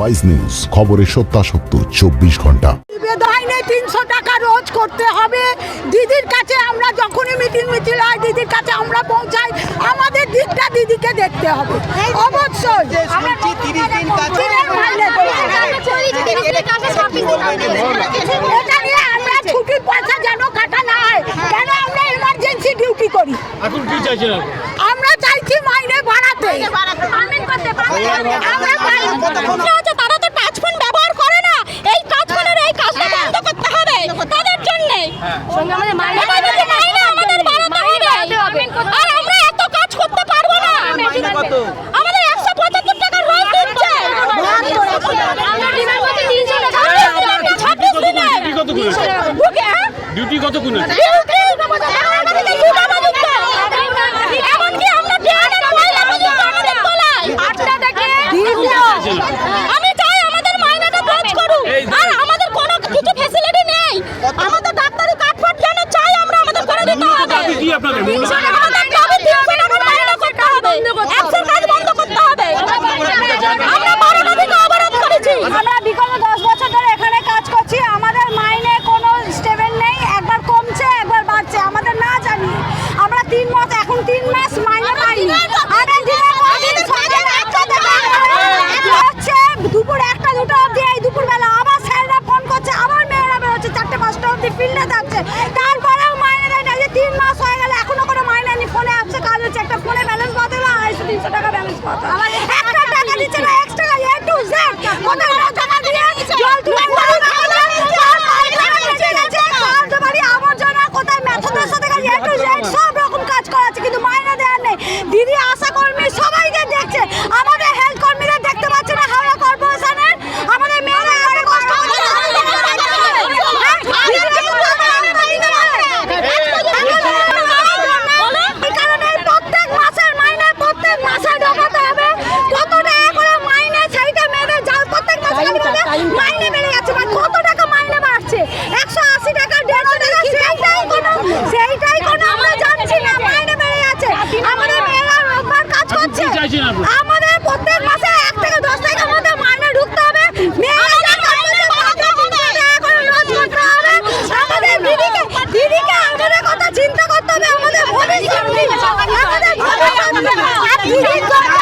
Wise news খবরের সত্যাসত্য চব্বিশ ঘণ্টা। তিনশো টাকা রোজ করতে হবে। দিদির কাছে আমরা যখনই মিটিং মিছিল হয় দিদির কাছে আমরা পৌঁছাই। আমাদের দিকটা দিদিকে দেখতে হবে। অবশ্যই যে শুনছি 30 দিন কাজ দিনের মাইনে দেবে। এটা নিয়ে আমরা ছুটির পয়সা যেন কাটা না হয়। কেন আমরা এমার্জেন্সি ডিউটি করি? এখন কি চাইছেন আমরা চাইছি মাইনে বাড়াতে। আমরা জন্য আমাদের মাইনে আমাদের বাড়াতে হবে। আর আমরা এত কাজ করতে পারব না। আমাদের একশো পঁচাত্তর টাকা রোজ দিচ্ছে। আমরা ডিমান্ড করতে তিনশো টাকা ছাব্বিশ দিনে ডিউটি কত হ্যাঁ? ডিউটি কত কোন ডিউটি আপনাদের আমরা বিগত দশ তিনশো টাকা ব্যালেন্স সব রকম কাজ করাচ্ছে কিন্তু মাইনা দেওয়ার নেই। দিদি আস প্রত্যেক মাসে এক থেকে দশ টাকার মধ্যে মাইনে ঢুকতে হবে। আমাদের দিদিকে দিদিকে আমাদের কথা চিন্তা করতে হবে। আমাদের ভবিষ্যৎ আমাদের ভবিষ্যৎ